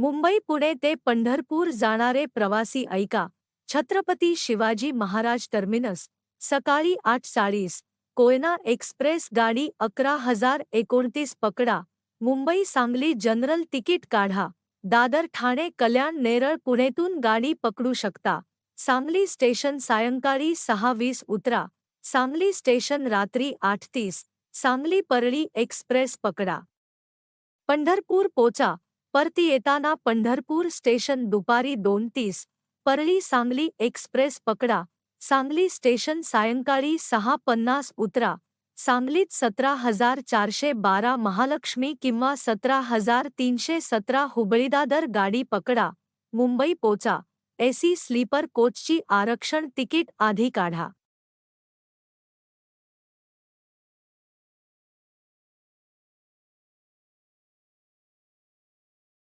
मुंबई पुणे ते पंढरपूर जाणारे प्रवासी ऐका. छत्रपती शिवाजी महाराज टर्मिनस, सकाळी आठ चाळीस, कोयना एक्सप्रेस गाडी अकरा हज़ार एकोणतीस पकडा. मुंबई सांगली जनरल तिकीट काढा. दादर ठाणे कल्याण नेरळ पुणेतून गाडी पकडू शकता. सांगली स्टेशन सायंकाळी सहा वीस उतरा. सांगली स्टेशन रात्री आठ तीस, सांगली परळी एक्सप्रेस पकडा. पंढरपूर पोचा. परती येताना पंढरपूर स्टेशन दुपारी दोन तीस परळी सांगली एक्सप्रेस पकडा सांगली स्टेशन सायंकाळी सहा पन्नास उतरा सांगलीत सतरा हजार चारशे बारा महालक्ष्मी किंवा सतरा हजार तीनशे सतरा हुबळीदादर गाडी पकडा मुंबई पोचा एसी स्लीपर कोचची आरक्षण तिकीट आधी काढा.